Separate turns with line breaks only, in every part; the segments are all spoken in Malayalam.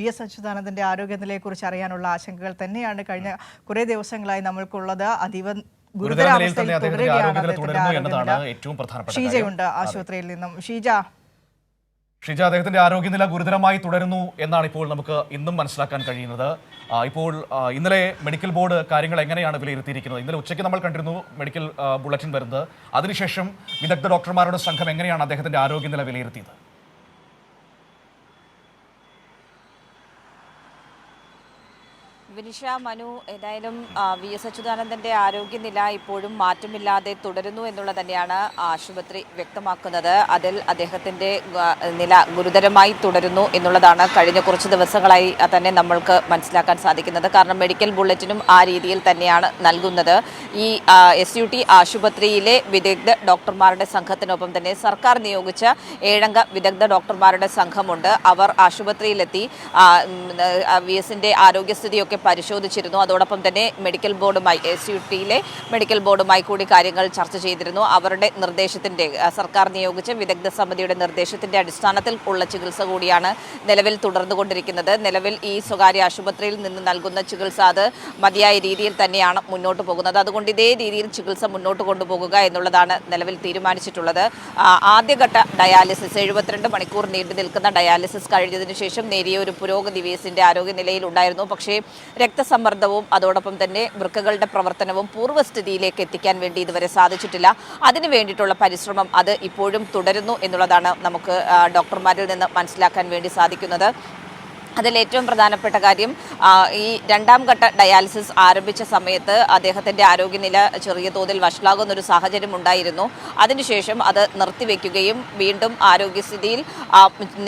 വി എസ് അച്യുതാനന്ദന്റെ ആരോഗ്യനിലയെക്കുറിച്ച് അറിയാനുള്ള ആശങ്കകൾ തന്നെയാണ് കഴിഞ്ഞ കുറേ ദിവസങ്ങളായി നമ്മൾക്കുള്ളത്. അതീവ ഷീജയുണ്ട് ആശുപത്രിയിൽ നിന്നും. ഷീജ.
ഷിജ അദ്ദേഹത്തിന്റെ ആരോഗ്യനില ഗുരുതരമായി തുടരുന്നു എന്നാണ് ഇപ്പോൾ നമുക്ക് ഇന്നും മനസ്സിലാക്കാൻ കഴിയുന്നത്. ഇപ്പോൾ ഇന്നലെ മെഡിക്കൽ ബോർഡ് കാര്യങ്ങൾ എങ്ങനെയാണ് വിലയിരുത്തിയിരിക്കുന്നത്? ഇന്നലെ ഉച്ചയ്ക്ക് നമ്മൾ കണ്ടിരുന്നു മെഡിക്കൽ ബുള്ളറ്റിൻ വരുന്നത്. അതിനുശേഷം വിദഗ്ധ ഡോക്ടർമാരുടെ സംഘം എങ്ങനെയാണ് അദ്ദേഹത്തിന്റെ ആരോഗ്യനില വിലയിരുത്തിയത്?
വിനിഷ മനു ഏതായാലും വി എസ് അച്യുതാനന്ദന്റെ ആരോഗ്യനില ഇപ്പോഴും മാറ്റമില്ലാതെ തുടരുന്നു എന്നുള്ളത് തന്നെയാണ് ആശുപത്രി വ്യക്തമാക്കുന്നത്. അതിൽ അദ്ദേഹത്തിന്റെ നില ഗുരുതരമായി തുടരുന്നു എന്നുള്ളതാണ് കഴിഞ്ഞ കുറച്ച് ദിവസങ്ങളായി തന്നെ നമ്മൾക്ക് മനസ്സിലാക്കാൻ സാധിക്കുന്നത്. കാരണം മെഡിക്കൽ ബുള്ളറ്റിനും ആ രീതിയിൽ തന്നെയാണ് നൽകുന്നത്. ഈ എസ് യു ടി ആശുപത്രിയിലെ വിദഗ്ധ ഡോക്ടർമാരുടെ സംഘത്തിനൊപ്പം തന്നെ സർക്കാർ നിയോഗിച്ച ഏഴംഗ വിദഗ്ധ ഡോക്ടർമാരുടെ സംഘമുണ്ട്. അവർ ആശുപത്രിയിലെത്തി വി എസിന്റെ ആരോഗ്യസ്ഥിതിയൊക്കെ പരിശോധിച്ചിരുന്നു. അതോടൊപ്പം തന്നെ മെഡിക്കൽ ബോർഡുമായി എസ് യു ടിയിലെ മെഡിക്കൽ ബോർഡുമായി കൂടി കാര്യങ്ങൾ ചർച്ച ചെയ്തിരുന്നു. അവരുടെ നിർദ്ദേശത്തിന്റെ സർക്കാർ നിയോഗിച്ച വിദഗ്ധ സമിതിയുടെ നിർദ്ദേശത്തിന്റെ അടിസ്ഥാനത്തിൽ ഉള്ള ചികിത്സ കൂടിയാണ് നിലവിൽ തുടർന്നുകൊണ്ടിരിക്കുന്നത്. നിലവിൽ ഈ സ്വകാര്യ ആശുപത്രിയിൽ നിന്ന് നൽകുന്ന ചികിത്സ അത് മതിയായ രീതിയിൽ തന്നെയാണ് മുന്നോട്ട് പോകുന്നത്. അതുകൊണ്ട് ഇതേ രീതിയിൽ ചികിത്സ മുന്നോട്ട് കൊണ്ടുപോകുക എന്നുള്ളതാണ് നിലവിൽ തീരുമാനിച്ചിട്ടുള്ളത്. ആദ്യഘട്ട ഡയാലിസിസ് എഴുപത്തിരണ്ട് മണിക്കൂർ നീണ്ടു നിൽക്കുന്ന ഡയാലിസിസ് കഴിഞ്ഞതിന് ശേഷം നേരിയ ഒരു പുരോഗതി വിഎസിന്റെ ആരോഗ്യനിലയിൽ ഉണ്ടായിരുന്നു. പക്ഷേ രക്തസമ്മർദ്ദവും അതോടൊപ്പം തന്നെ വൃക്കകളുടെ പ്രവർത്തനവും പൂർവസ്ഥിതിയിലേക്ക് എത്തിക്കാൻ വേണ്ടി ഇതുവരെ സാധിച്ചിട്ടില്ല. അതിനു വേണ്ടിയിട്ടുള്ള പരിശ്രമം അത് ഇപ്പോഴും തുടരുന്നു എന്നുള്ളതാണ് നമുക്ക് ഡോക്ടർമാരിൽ നിന്ന് മനസ്സിലാക്കാൻ വേണ്ടി സാധിക്കുന്നത്. അതിൽ ഏറ്റവും പ്രധാനപ്പെട്ട കാര്യം ഈ രണ്ടാം ഘട്ട ഡയാലിസിസ് ആരംഭിച്ച സമയത്ത് അദ്ദേഹത്തിന്റെ ആരോഗ്യനില ചെറിയ തോതിൽ വഷളാകുന്ന ഒരു സാഹചര്യം ഉണ്ടായിരുന്നു. അതിനുശേഷം അത് നിർത്തിവെക്കുകയും വീണ്ടും ആരോഗ്യസ്ഥിതിയിൽ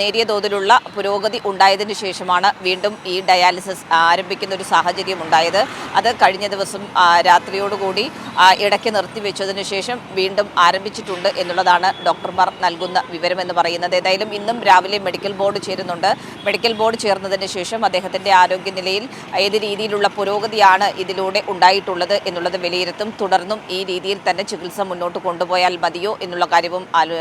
നേരിയ തോതിലുള്ള പുരോഗതി ഉണ്ടായതിന് ശേഷമാണ് വീണ്ടും ഈ ഡയാലിസിസ് ആരംഭിക്കുന്ന ഒരു സാഹചര്യം ഉണ്ടായത്. അത് കഴിഞ്ഞ ദിവസം രാത്രിയോടുകൂടി ഇടയ്ക്ക് നിർത്തിവെച്ചതിന് ശേഷം വീണ്ടും ആരംഭിച്ചിട്ടുണ്ട് എന്നുള്ളതാണ് ഡോക്ടർമാർ നൽകുന്ന വിവരമെന്ന് പറയുന്നത്. ഏതായാലും ഇന്നും രാവിലെ മെഡിക്കൽ ബോർഡ് ചേരുന്നുണ്ട്. മെഡിക്കൽ ബോർഡ് ചേർന്നതിന് ശേഷം അദ്ദേഹത്തിന്റെ ആരോഗ്യനിലയിൽ ഏത് രീതിയിലുള്ള പുരോഗതിയാണ് ഇതിലൂടെ ഉണ്ടായിട്ടുള്ളത് എന്നുള്ളത് വിലയിരുത്തും. തുടർന്നും ഈ രീതിയിൽ തന്നെ ചികിത്സ മുന്നോട്ട് കൊണ്ടുപോയാൽ മതിയോ എന്നുള്ള കാര്യവും ആലോ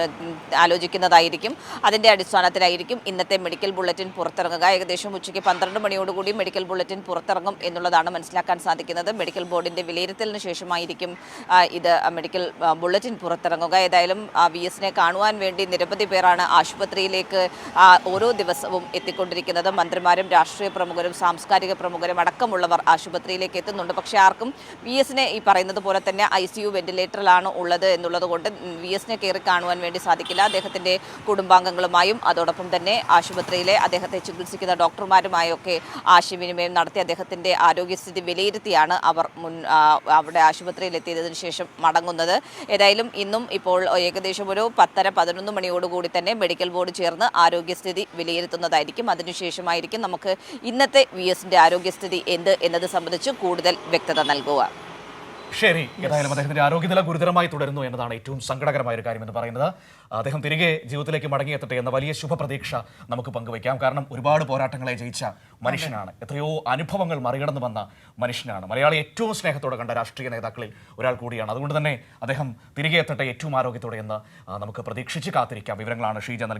ആലോചിക്കുന്നതായിരിക്കും. അതിന്റെ അടിസ്ഥാനത്തിലായിരിക്കും ഇന്നത്തെ മെഡിക്കൽ ബുള്ളറ്റിൻ പുറത്തിറങ്ങുക. ഏകദേശം ഉച്ചയ്ക്ക് പന്ത്രണ്ട് മണിയോടുകൂടി മെഡിക്കൽ ബുള്ളറ്റിൻ പുറത്തിറങ്ങും എന്നുള്ളതാണ് മനസ്സിലാക്കാൻ സാധിക്കുന്നത്. മെഡിക്കൽ ബോർഡിന്റെ വിലയിരുത്തലിന് ശേഷമായിരിക്കും ഇത് മെഡിക്കൽ ബുള്ളറ്റിൻ പുറത്തിറങ്ങുക. ഏതായാലും വി എസിനെ കാണുവാൻ വേണ്ടി നിരവധി പേരാണ് ആശുപത്രിയിലേക്ക് ഓരോ ദിവസവും എത്തിക്കൊണ്ടിരിക്കുന്നത്. മന്ത്രിമാരും രാഷ്ട്രീയ പ്രമുഖരും സാംസ്കാരിക പ്രമുഖരും അടക്കമുള്ളവർ ആശുപത്രിയിലേക്ക് എത്തുന്നുണ്ട്. പക്ഷേ ആർക്കും വി എസിനെ ഈ പറയുന്നത് പോലെ തന്നെ ഐ സി യു വെന്റിലേറ്ററിലാണ് ഉള്ളത് എന്നുള്ളത് കൊണ്ട് വി എസിനെ കയറി കാണുവാൻ വേണ്ടി സാധിക്കില്ല. അദ്ദേഹത്തിന്റെ കുടുംബാംഗങ്ങളുമായും അതോടൊപ്പം തന്നെ ആശുപത്രിയിലെ അദ്ദേഹത്തെ ചികിത്സിക്കുന്ന ഡോക്ടർമാരുമായൊക്കെ ആശയവിനിമയം നടത്തി അദ്ദേഹത്തിന്റെ ആരോഗ്യസ്ഥിതി വിലയിരുത്തിയാണ് അവർ മുൻ അവിടെ ആശുപത്രിയിൽ എത്തിയതിനു ശേഷം മടങ്ങുന്നത്. ഏതായാലും ഇന്നും ഇപ്പോൾ ഏകദേശം ഒരു പത്തര പതിനൊന്ന് മണിയോടുകൂടി തന്നെ മെഡിക്കൽ ബോർഡ് ചേർന്ന് ആരോഗ്യസ്ഥിതി വിലയിരുത്തുന്നതായിരിക്കും. അതിനുശേഷമായിരിക്കും നമുക്ക് ഇന്നത്തെ വി എസിന്റെ ആരോഗ്യസ്ഥിതി എന്ത് എന്നത് സംബന്ധിച്ച് കൂടുതൽ വ്യക്തത നൽകുക
ശരി ഏതായാലും അദ്ദേഹത്തിന്റെ ആരോഗ്യനില ഗുരുതരമായി തുടരുന്നു എന്നതാണ് ഏറ്റവും സങ്കടകരമായ ഒരു കാര്യം എന്ന് പറയുന്നത്. അദ്ദേഹം തിരികെ ജീവിതത്തിലേക്ക് മടങ്ങിയെത്തട്ടെ എന്ന വലിയ ശുഭപ്രതീക്ഷ നമുക്ക് പങ്കുവയ്ക്കാം. കാരണം ഒരുപാട് പോരാട്ടങ്ങളെ ജയിച്ച മനുഷ്യനാണ്. എത്രയോ അനുഭവങ്ങൾ മറികടന്നു വന്ന മനുഷ്യനാണ്. മലയാളി ഏറ്റവും സ്നേഹത്തോടെ കണ്ട രാഷ്ട്രീയ നേതാക്കളിൽ ഒരാൾ കൂടിയാണ്. അതുകൊണ്ട് തന്നെ അദ്ദേഹം തിരികെ എത്തട്ടെ ഏറ്റവും ആരോഗ്യത്തോടെ എന്ന് നമുക്ക് പ്രതീക്ഷിച്ച് കാത്തിരിക്കാം. വിവരങ്ങളാണ് ഷീജ നൽകിയത്.